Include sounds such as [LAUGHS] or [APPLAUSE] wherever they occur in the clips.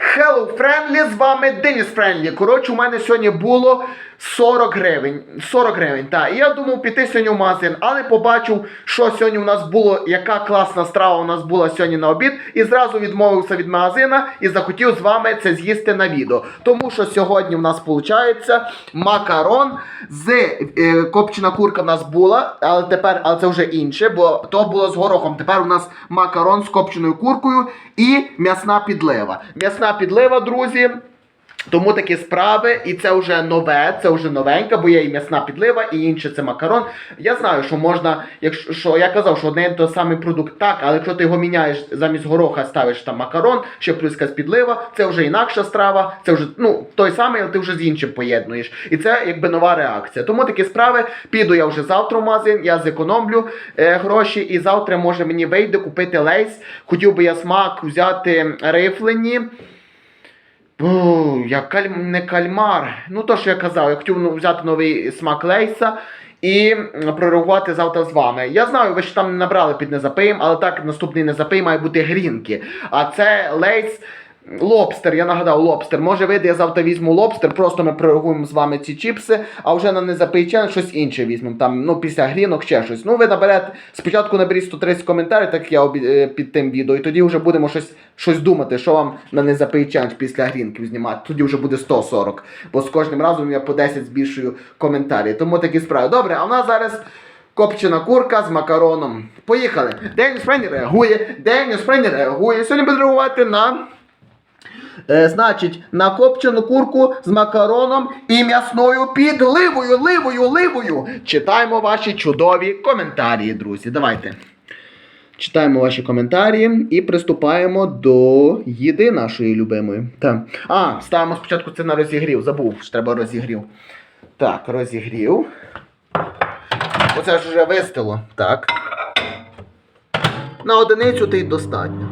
Hello, Friendly, з вами Деніс Френлі. Коротше, у мене сьогодні було 40 гривень. 40 гривень, так. Я думав піти сьогодні в магазин, але побачив, що сьогодні у нас було, яка класна страва у нас була сьогодні на обід, і зразу відмовився від магазина і захотів з вами це з'їсти на відео. Тому що сьогодні у нас виходить макарон з е, копчена курка в нас була, але тепер, але це вже інше, бо то було з горохом. Тепер у нас макарон з копченою куркою і м'ясна підлива. М'ясна підлива, друзі. Тому такі справи, і це вже нове, це вже новеньке, бо є і м'ясна підлива, і інше це макарон. Я знаю, що можна, якщо що я казав, що і той самий продукт так, але якщо ти його міняєш замість гороха, ставиш там макарон, ще плюс якась підлива, це вже інакша страва, це вже ну той самий, але ти вже з іншим поєднуєш. І це якби нова реакція. Тому такі справи піду я вже завтра в магазин, я зекономлю е, гроші, і завтра може мені вийде купити лейс. Хотів би я смак взяти рифлені. Бу, я каль... не кальмар. Ну, то, що я казав, я хотів ну, взяти новий смак лейса і м, прореагувати завтра з вами. Я знаю, ви ще там не набрали під незапиєм, але так, наступний незапий має бути грінки. А це лейс. Лобстер, я нагадав, лобстер. Може вийде, я завтра візьму лобстер, просто ми прореагуємо з вами ці чіпси, а вже на незапийчен щось інше візьмемо. Там, ну, після грінок ще щось. Ну, ви наберете, спочатку наберіть 130 коментарів, так я обі- е, під тим відео, і тоді вже будемо щось, щось думати, що вам на незапийчен після грінків знімати. Тоді вже буде 140. Бо з кожним разом я по 10 збільшую коментарі. Тому такі справи. Добре, а в нас зараз. Копчена курка з макароном. Поїхали. Деніс Френі реагує. Деніс Френі реагує. Сьогодні буде реагувати на Е, значить, на копчену курку з макароном і м'ясною підливою, ливою, ливою. Читаємо ваші чудові коментарі, друзі. Давайте. Читаємо ваші коментарі і приступаємо до їди нашої любимої. Так. А, ставимо спочатку це на розігрів. Забув, що треба розігрів. Так, розігрів. Оце ж вже вистило. Так. На одиницю ти й достатньо.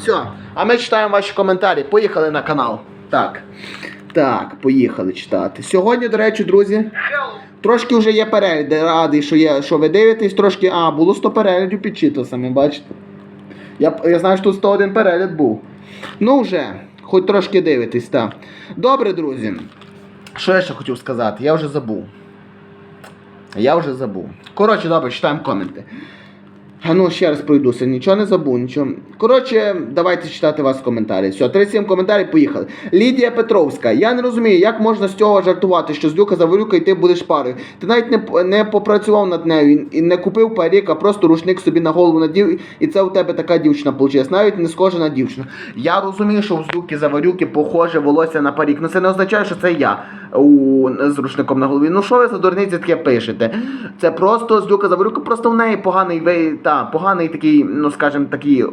Все, а ми читаємо ваші коментарі. Поїхали на канал. Так. Так, поїхали читати. Сьогодні, до речі, друзі, трошки вже є перегляди. Радий, що є, що ви дивитесь, трошки. А, було 100 переглядів під читосами, бачите? Я, я знаю, що тут 101 перегляд був. Ну вже, хоч трошки дивитесь, так. Добре, друзі. Що я ще хотів сказати? Я вже забув. Я вже забув. Коротше, добре, читаємо коменти. А ну, ще раз пройдуся, нічого не забув, нічого. Коротше, давайте читати вас коментарі. Все, 37 коментарів, поїхали. Лідія Петровська. Я не розумію, як можна з цього жартувати, що з Люка Заварюка і ти будеш парою. Ти навіть не, не попрацював над нею і не купив парік, а просто рушник собі на голову надів, і це у тебе така дівчина вийшла. Навіть не схожа на дівчину. Я розумію, що у Злюки Заварюки похоже волосся на парік. Ну це не означає, що це я у, з рушником на голові. Ну що ви за дурниці таке пишете? Це просто Злюка Заварюка, просто в неї поганий ви, та, поганий такий, ну скажімо, такий.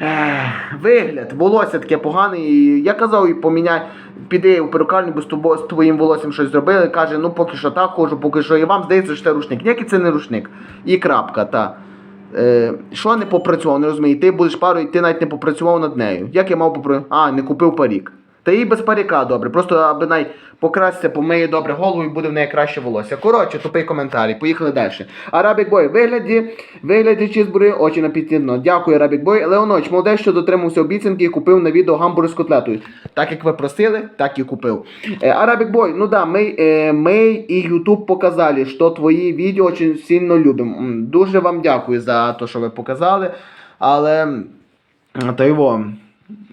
Ех, вигляд, волосся таке погане. І я казав, і поміняй, піди у перукарню, бо з, тобою, з твоїм волоссям щось зробили. Каже, ну поки що так ходжу, поки що. І вам здається, що це рушник. Ніякий це не рушник. І крапка, та. Е, що не попрацював, не розумію. Ти будеш парою, і ти навіть не попрацював над нею. Як я мав попрацювати? А, не купив парік. Та їй без паріка добре. Просто аби най покрасться, помиє добре голову і буде в неї краще волосся. Коротше, тупий коментарі. Поїхали далі. Арабік Бой, вигляді, вигляді чізбури, очі на підтідно. Дякую, Арабік Бой. Леоноч, молодець, що дотримався обіцянки і купив на відео гамбургер з котлетою. Так як ви просили, так і купив. Е, Арабік Бой, ну да, ми, е, ми і Ютуб показали, що твої відео дуже сильно любимо. Дуже вам дякую за те, що ви показали. Але та його.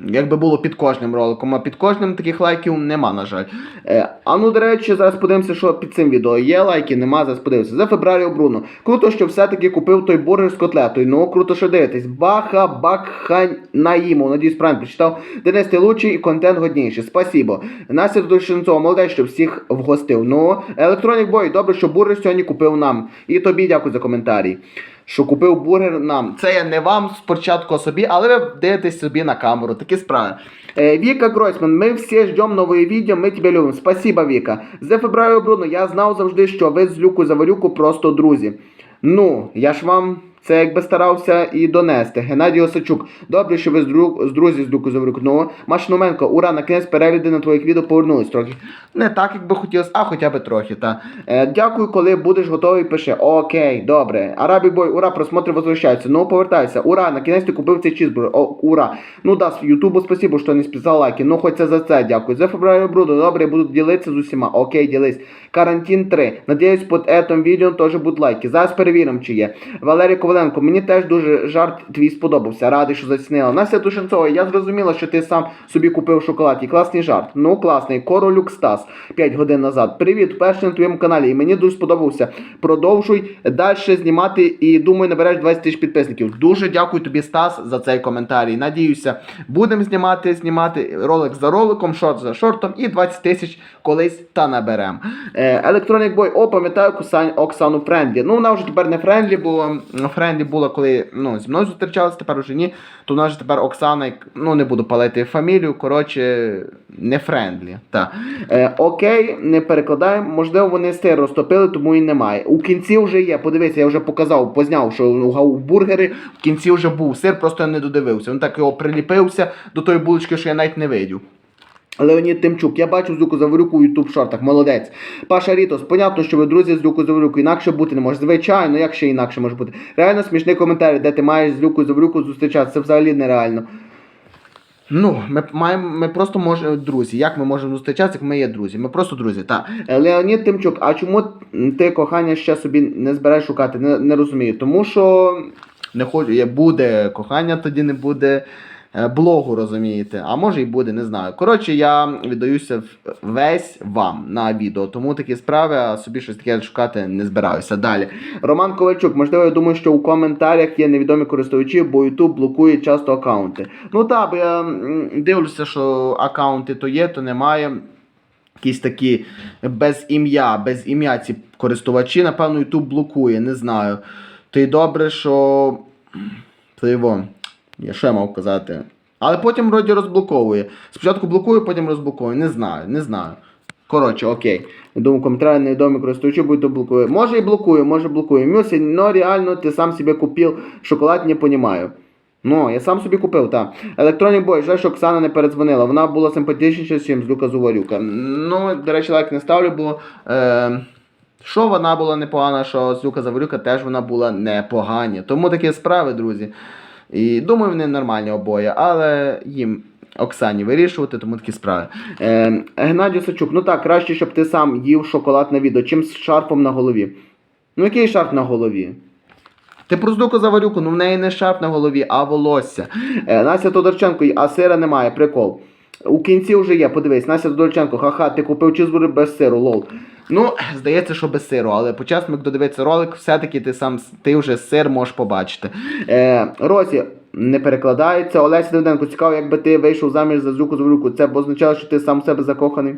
Якби було під кожним роликом, а під кожним таких лайків нема, на жаль. Е, а ну, до речі, зараз подивимося, що під цим відео є лайки, нема, зараз подивимося. За Фебраріо Бруно. Круто, що все-таки купив той бургер з котлетою. Ну, круто, що дивитесь. Баха Бакханаїмов. Надіюсь, правильно прочитав. Денис ти лучший і контент годніший. Спасибо. Настя Душенцова, молодець, що всіх вгостив. Ну, Електронік Бой, добре, що бургер сьогодні купив нам. І тобі дякую за коментарі що купив бургер нам. Це я не вам спочатку собі, але ви дивитесь собі на камеру. Такі справи. Е, Віка Гройсман, ми всі ждемо нової відео, ми тебе любимо. Спасибо, Віка. З Фебраю Бруно, я знав завжди, що ви з Люку Заварюку просто друзі. Ну, я ж вам Це якби старався і донести. Геннадій Осачук. Добре, що ви з, друг, з друзі з Дуку Заврюкного. Машнуменко, ура, на кінець перегляди на твоїх відео повернулись трохи. Не так, як би хотілося, а хоча б трохи. Та. Е, дякую, коли будеш готовий, пиши. Окей, добре. Арабік бой, ура, просмотри возвращаються. Ну, повертайся. Ура, на кінець ти купив цей чізбургер. О, ура. Ну да, Ютубу спасибо, що не списав лайки. Ну, хоч це за це, дякую. За февраль бруду, добре, буду ділитися з усіма. Окей, ділись. Карантин 3. Надіюсь, під этим відео теж будуть лайки. Зараз перевіримо, чи є. Валерій Коваленко, мені теж дуже жарт твій сподобався. Радий, що зацінила. Настя Тушенцова, я зрозуміла, що ти сам собі купив шоколад. І класний жарт. Ну, класний. Королюк Стас 5 годин назад. Привіт, перший на твоєму каналі. І мені дуже сподобався. Продовжуй далі знімати і думаю, набереш 20 тисяч підписників. Дуже дякую тобі, Стас, за цей коментарій. Надіюся, будемо знімати, знімати ролик за роликом, шорт за шортом і 20 тисяч колись та наберемо. Е, Electronic Boy, о, пам'ятаю Оксану Френдлі. Ну, вона вже тепер не Френдлі, бо м, Френдлі була, коли ну, зі мною зустрічалася, тепер уже ні. То вона ж тепер Оксана, ну не буду палити фамілію, коротше, не Френдлі. Та. Е, окей, не перекладаємо. Можливо, вони сир розтопили, тому і немає. У кінці вже є. Подивися, я вже показав, позняв, що у бургери в кінці вже був сир, просто я не додивився. Він так його приліпився до тої булочки, що я навіть не видів. Леонід Тимчук, я бачу Зюку Заворюку у ютуб шортах, молодець. Паша Рітос, понятно, що ви друзі з Заворюку, інакше бути не може. Звичайно, як ще інакше може бути. Реально смішний коментар, де ти маєш з Люку Заворюку зустрічатися, це взагалі нереально. Ну, ми маємо, ми просто можемо друзі. Як ми можемо зустрічатися, як ми є друзі? Ми просто друзі. Так. Леонід Тимчук, а чому ти кохання ще собі не збираєш шукати? Не, не розумію. Тому що не хочу, буде кохання, тоді не буде блогу, розумієте. А може і буде, не знаю. Коротше, я віддаюся весь вам на відео, тому такі справи, а собі щось таке шукати не збираюся. Далі. Роман Ковальчук, можливо, я думаю, що у коментарях є невідомі користувачі, бо YouTube блокує часто аккаунти. Ну так, бо я дивлюся, що аккаунти то є, то немає. Якісь такі без ім'я, без ім'я ці користувачі, напевно, YouTube блокує, не знаю. То й добре, що. Його. Я що мав казати? Але потім вроді розблоковує. Спочатку блокує, потім розблоковує. Не знаю, не знаю. Коротше, окей. Думаю, коментарі невідомі користувачі будуть блокує. Може і блокує, може блокує. Мюси, но реально ти сам себе купив шоколад, не понімаю. Ну, я сам собі купив, так. Electronic Boy, жаль, що Оксана не передзвонила. Вона була симпатичніша, ніж з Люка Зуварюка. Ну, до речі, лайк не ставлю, бо. Е, що вона була непогана, що з Люка Заварюка теж вона була непогані. Тому такі справи, друзі. І думаю, вони нормальні обоє, але їм. Оксані вирішувати, тому такі справи. Е, Геннадій Сачук, ну так, краще, щоб ти сам їв шоколад на відео, чим з шарфом на голові. Ну який шарф на голові? Ти про заварюку, ну в неї не шарф на голові, а волосся. Е, Настя Тодорченко, а сира немає, прикол. У кінці вже є, подивись, Настя Тодорченко, ха-ха, ти купив чизбургер без сиру, лол. Ну, здається, що без сиру, але почасно, як додивиться ролик, все-таки ти сам ти вже сир можеш побачити. Е, Росі не перекладається. Олеся Давиденко, цікаво, якби ти вийшов заміж за звуку звуку, це б означало, що ти сам в себе закоханий.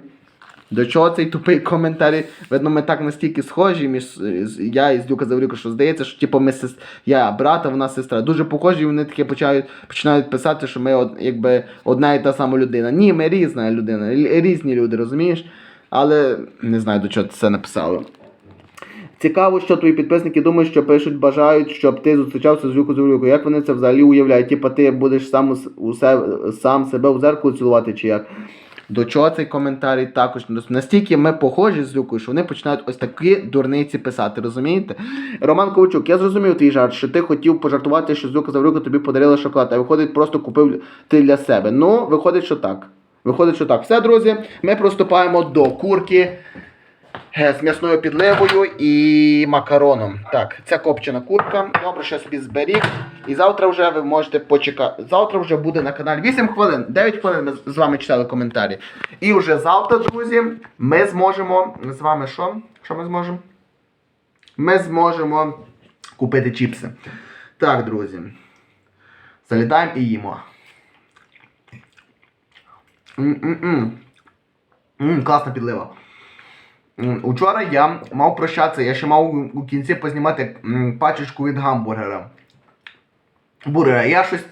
До чого цей тупий коментар? Видно, ми так настільки схожі між я і Здюка Заврюка, що здається, що типу, ми сес... я брат, а вона сестра. Дуже похожі, і вони таке починають, починають писати, що ми якби одна і та сама людина. Ні, ми різна людина, різні люди, розумієш? Але не знаю, до чого це написало. Цікаво, що твої підписники думають, що пишуть, бажають, щоб ти зустрічався з Люку Заврюкою. Як вони це взагалі уявляють? Типа ти будеш сам, у с- сам себе в зеркало цілувати чи як? До чого цей коментарій також настільки ми похожі з Люкою, що вони починають ось такі дурниці писати, розумієте? Роман Ковчук, я зрозумів твій жарт, що ти хотів пожартувати, що Зюка Заврюка тобі подарила шоколад, а виходить, просто купив ти для себе. Ну, виходить, що так. Виходить, що так. Все, друзі, ми приступаємо до курки е, з м'ясною підливою і макароном. Так, це копчена курка. Добре, що собі зберіг. І завтра вже ви можете почекати. Завтра вже буде на каналі 8 хвилин, 9 хвилин ми з вами читали коментарі. І вже завтра, друзі, ми зможемо з вами що? Що ми зможемо? Ми зможемо купити чіпси. Так, друзі. Залітаємо і їмо. М-м-м. Класна підлива. Учора я мав прощатися, я ще мав у- кінці познімати пачечку від гамбургера. Бургера. Я щось,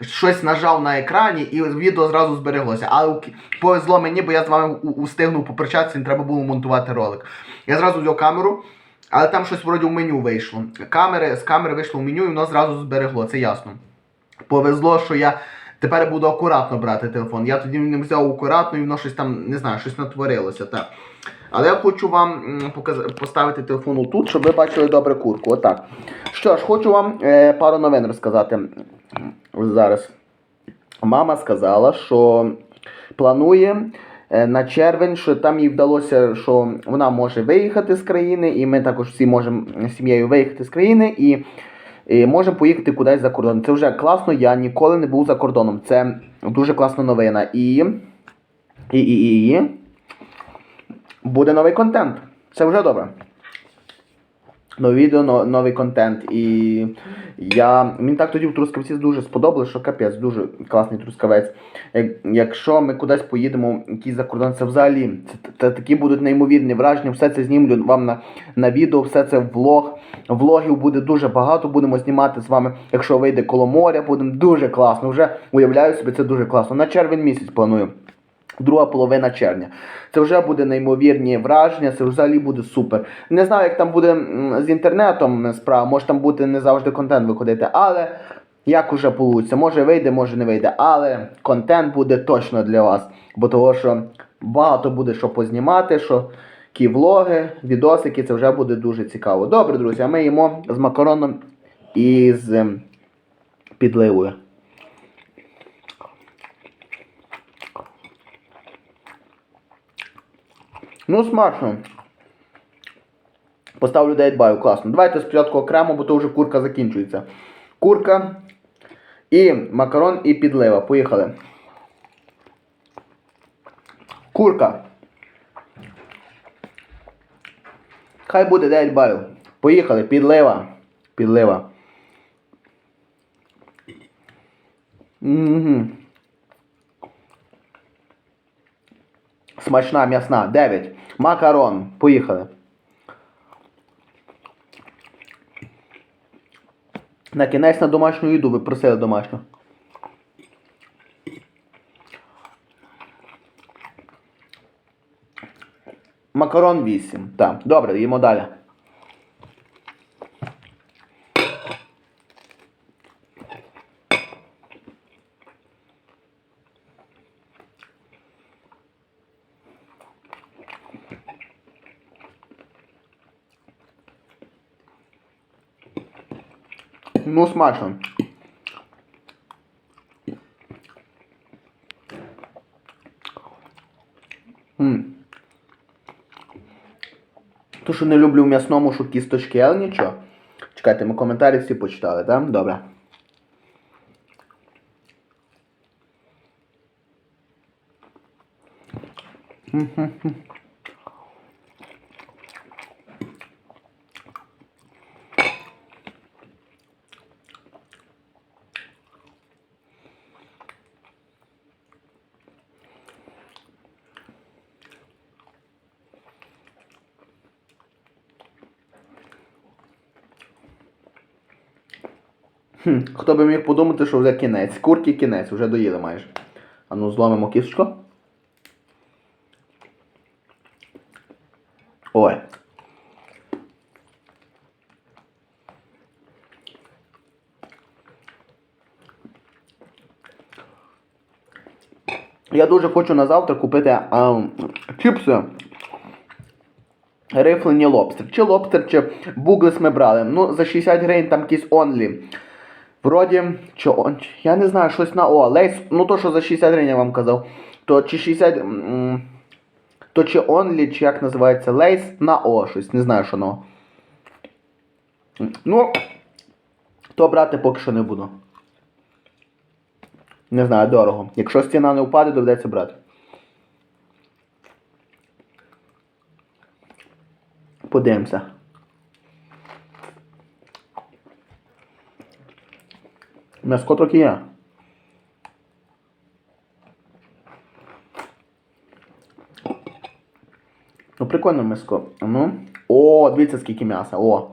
щось нажав на екрані і відео зразу збереглося. Але повезло мені, бо я з вами устигнув попрощатися, не треба було монтувати ролик. Я зразу взяв камеру Але там щось вроді в меню вийшло. Камери, з камери вийшло в меню і воно зразу зберегло, це ясно. Повезло, що я тепер буду акуратно брати телефон. Я тоді не взяв акуратно і воно щось там, не знаю, щось натворилося. Так. Але я хочу вам поставити телефон тут, щоб ви бачили добре курку. Отак. Що ж, хочу вам е, пару новин розказати. Зараз. Мама сказала, що планує е, на червень, що там їй вдалося, що вона може виїхати з країни, і ми також всі можемо з сім'єю виїхати з країни і можемо поїхати кудись за кордон. Це вже класно, я ніколи не був за кордоном. Це дуже класна новина. І, і, і, і, і буде новий контент. Це вже добре. Нове відео, новий контент. І я, мені так тоді в Трускавці дуже сподобалось, що капець, дуже класний трускавець. Якщо ми кудись поїдемо, якийсь за це взагалі це, це такі будуть неймовірні враження. Все це знімлю вам на, на відео, все це влог. Влогів буде дуже багато. Будемо знімати з вами. Якщо вийде коло моря, будемо дуже класно. Вже уявляю собі, це дуже класно. На червень місяць планую. Друга половина червня. Це вже буде неймовірні враження, це взагалі буде супер. Не знаю, як там буде з інтернетом справа, може там буде не завжди контент виходити, але як уже вийде, може вийде, може не вийде. Але контент буде точно для вас. Бо того, що багато буде що познімати, що ті влоги, відосики, це вже буде дуже цікаво. Добре, друзі, а ми їмо з макароном і з ем, підливою. Ну, смачно. Поставлю 9 балів, класно. Давайте спочатку окремо, бо то вже курка закінчується. Курка і макарон і підлива. Поїхали. Курка. Хай буде 9 балів. Поїхали. Підлива. Підлива. Угу. Смачна, м'ясна. 9. Макарон. Поїхали. На кінець на домашню їду ви просили домашню. Макарон 8. Так, добре, їмо далі. Ну, смачно. М. То, що не люблю в м'ясному, що кісточки, але нічого. Чекайте, ми коментарі всі почитали, так? Добре. М-м-м. Хм, хто би міг подумати, що вже кінець. Курки кінець, вже доїли майже. А ну зломимо кісточку. Ой. Я дуже хочу на завтра купити а, чіпси. Рифлені лобстер. Чи лобстер, чи буглес ми брали. Ну, за 60 гривень там якийсь онлі. Вроді, чи я не знаю, щось на О. Лейс, ну то, що за 60 гривень я вам казав. То чи 60. м, То чи онлі, чи як називається лейс на О щось. Не знаю, що на О. Ну, то брати поки що не буду. Не знаю, дорого. Якщо стіна не впаде, доведеться брати. Подивимося. М'яско трохи. Ну, прикольно м'яско. Ну. О, дивіться, скільки м'яса. О.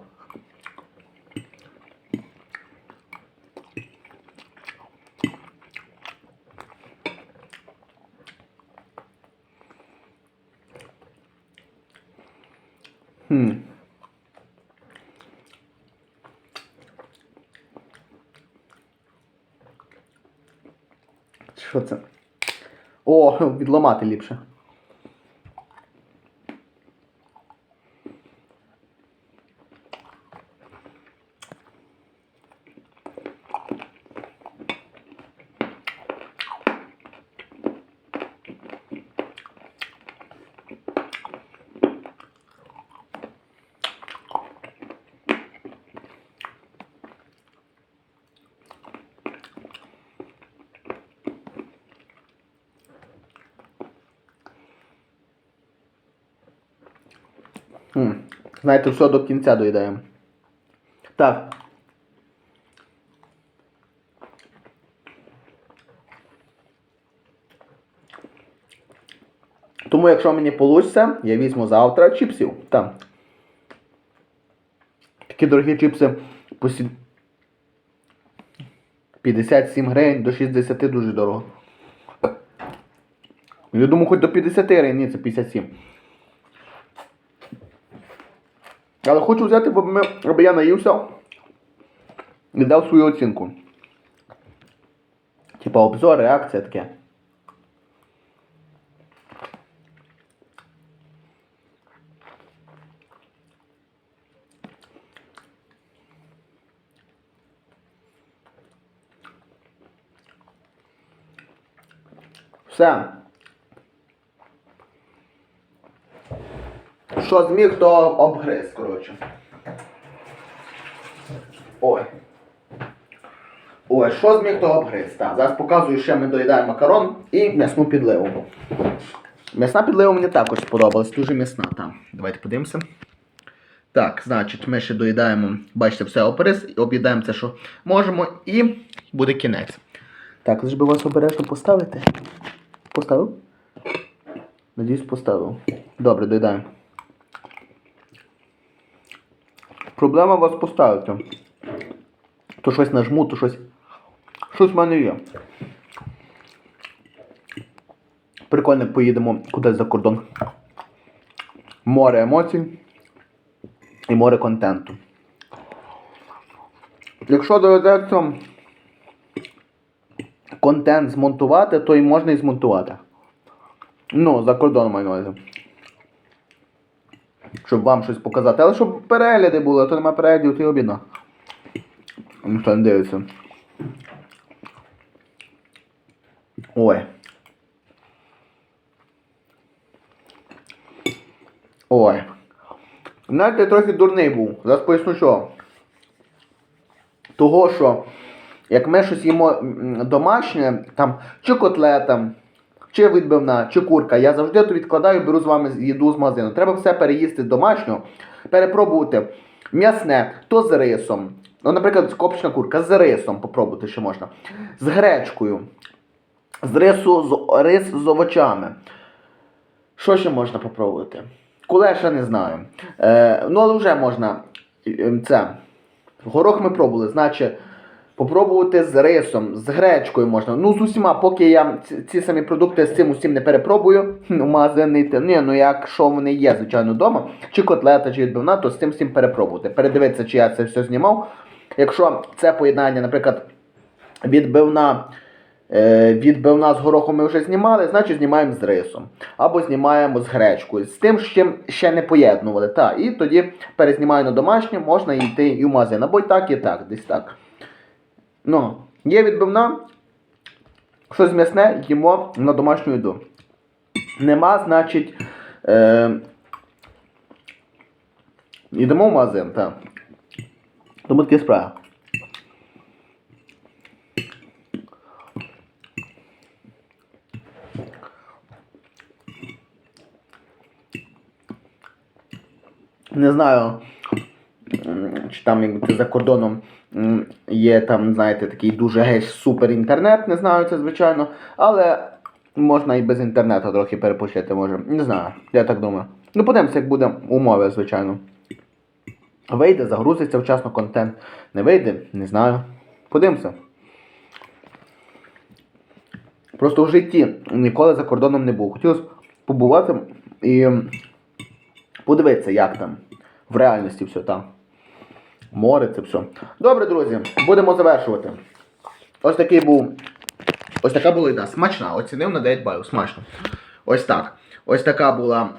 Хм. Що це? О, відламати ліпше. М, Знаєте, все до кінця доїдаємо. Так. Тому, якщо мені вийде, я візьму завтра чіпсів. Там. Такі дорогі чіпси по 57 гривень до 60 дуже дорого. Я думаю, хоч до 50 гривень, ні, це 57. Але хочу взяти, бо ми, аби я наївся і дав свою оцінку. Типа обзор, реакція таке. Все. Що зміг, то обгриз, коротше. Ой. Ой, що зміг, то обгриз. Так, зараз показую, що ми доїдаємо макарон і м'ясну підливу. М'ясна підлива мені також сподобалась, дуже м'ясна. Так, давайте подивимося. Так, значить, ми ще доїдаємо, бачите, все оперез, і об'їдаємо це, що можемо, і буде кінець. Так, лиш би вас обережно поставити. Поставив? Надіюсь, поставив. Добре, доїдаємо. Проблема вас поставити. То щось нажму, то щось. Щось в мене є. Прикольно поїдемо кудись за кордон. Море емоцій і море контенту. Якщо доведеться контент змонтувати, то і можна і змонтувати. Ну, за кордоном маю увазі. Щоб вам щось показати. Але щоб перегляди були, а то нема переглядів, то й обідно. Ніхто не дивиться. Ой. Ой. Знаєте, я трохи дурний був. Зараз поясню що. Того, що як ми щось їмо домашнє, там, чи котлета, чи відбивна, чи курка, я завжди то відкладаю, беру з вами їду з магазину. Треба все переїсти домашнього, перепробувати м'ясне, то з рисом. Ну, наприклад, копчена курка з рисом попробувати ще можна. З гречкою. З рису, з, рис з овочами. Що ще можна попробувати? Кулеша не знаю. Е, ну, але вже можна. е, Це. Горох ми пробували, значить, попробувати з рисом, з гречкою можна. Ну, з усіма, поки я ці, самі продукти з цим усім не перепробую, [LAUGHS] хм, у магазин не йти. Ні, ну якщо вони є, звичайно, вдома, чи котлета, чи відбивна, то з цим всім перепробувати. Передивитися, чи я це все знімав. Якщо це поєднання, наприклад, відбивна. Е, відбивна з горохом ми вже знімали, значить знімаємо з рисом. Або знімаємо з гречкою. З тим, з чим ще не поєднували. Та, і тоді перезнімаю на домашнє, можна йти і в магазин. Або й так, і так, десь так. Ну, є відбивна, щось м'ясне, їмо на домашню їду. Нема, значить. Е, йдемо в магазин, так. Тому такі справи. Не знаю, чи там якби ти за кордоном є там, знаєте, такий дуже геть супер інтернет, не знаю це звичайно, але можна і без інтернету трохи перепочити може. Не знаю, я так думаю. Ну подивимося, як буде умови, звичайно. Вийде, загрузиться вчасно контент. Не вийде, не знаю. Подивимося. Просто в житті ніколи за кордоном не був. Хотілося побувати і подивитися, як там. В реальності все там. Море, це все. Добре, друзі, будемо завершувати. Ось такий був Ось така була їда. Смачна. Оцінив на 9 балів. Смачно. Ось так. Ось така була.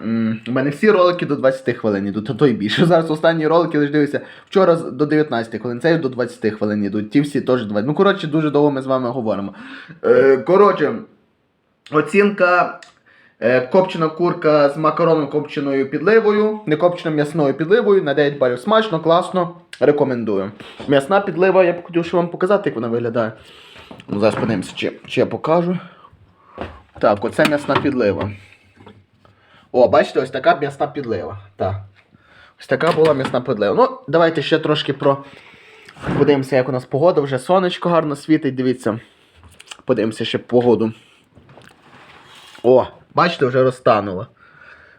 У мене всі ролики до 20 хвилин йдуть, то й більше. Зараз останні ролики лише дивися. Вчора до 19 хвилин, цей до 20 хвилин йдуть. Ті всі теж 20. Ну, коротше, дуже довго ми з вами говоримо. Е, коротше, оцінка. Е, Копчена курка з макароном копченою підливою, не копченою м'ясною підливою на 9 балів. Смачно, класно, рекомендую. М'ясна підлива, я б хотів ще вам показати, як вона виглядає. Ну, зараз подивимося, чи, чи я покажу. Так, оце м'ясна підлива. О, бачите, ось така м'ясна підлива. Так. Ось така була м'ясна підлива. Ну, давайте ще трошки про. Подивимося, як у нас погода. Вже сонечко гарно світить, дивіться. Подивимося ще погоду. О, бачите, вже розтануло.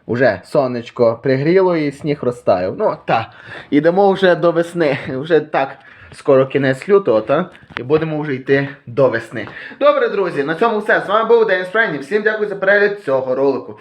Уже сонечко пригріло і сніг розтаяв. Ну, так. Ідемо вже до весни. Вже так, скоро кінець лютого, та? І будемо вже йти до весни. Добре, друзі, на цьому все. З вами був Денис Френді. Всім дякую за перегляд цього ролику.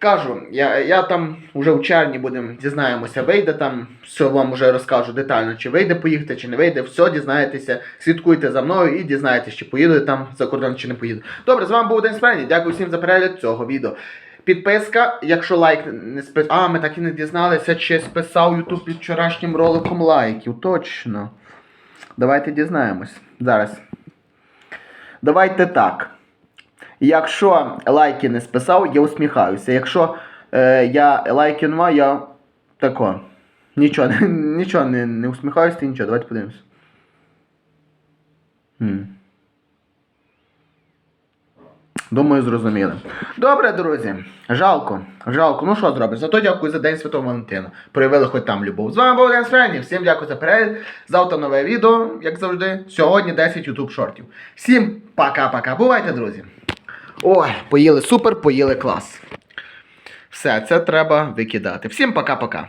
Кажу, я, я там вже в червні будемо дізнаємося, вийде там, все вам вже розкажу детально, чи вийде поїхати, чи не вийде. Все дізнаєтеся, слідкуйте за мною і дізнаєтеся, чи поїду я там за кордон, чи не поїду. Добре, з вами був День Справді. Дякую всім за перегляд цього відео. Підписка, якщо лайк не спис... А, ми так і не дізналися, чи списав YouTube під вчорашнім роликом лайків. Точно. Давайте дізнаємось. Зараз. Давайте так. Якщо лайки не списав, я усміхаюся. Якщо е, я лайки не маю, я тако. Нічого, [LAUGHS] нічого не, не усміхаюся, і нічого. Давайте подивимось. Думаю, зрозуміли. Добре, друзі. Жалко. Жалко. Ну що зробиш? Зато дякую за День Святого Валентина. Проявили хоч там любов. З вами був Ден Френі. Всім дякую за перегляд. Завтра нове відео, як завжди. Сьогодні 10 YouTube шортів. Всім пока-пока. Бувайте, друзі. Ой, поїли супер, поїли клас. Все, це треба викидати. Всім пока-пока.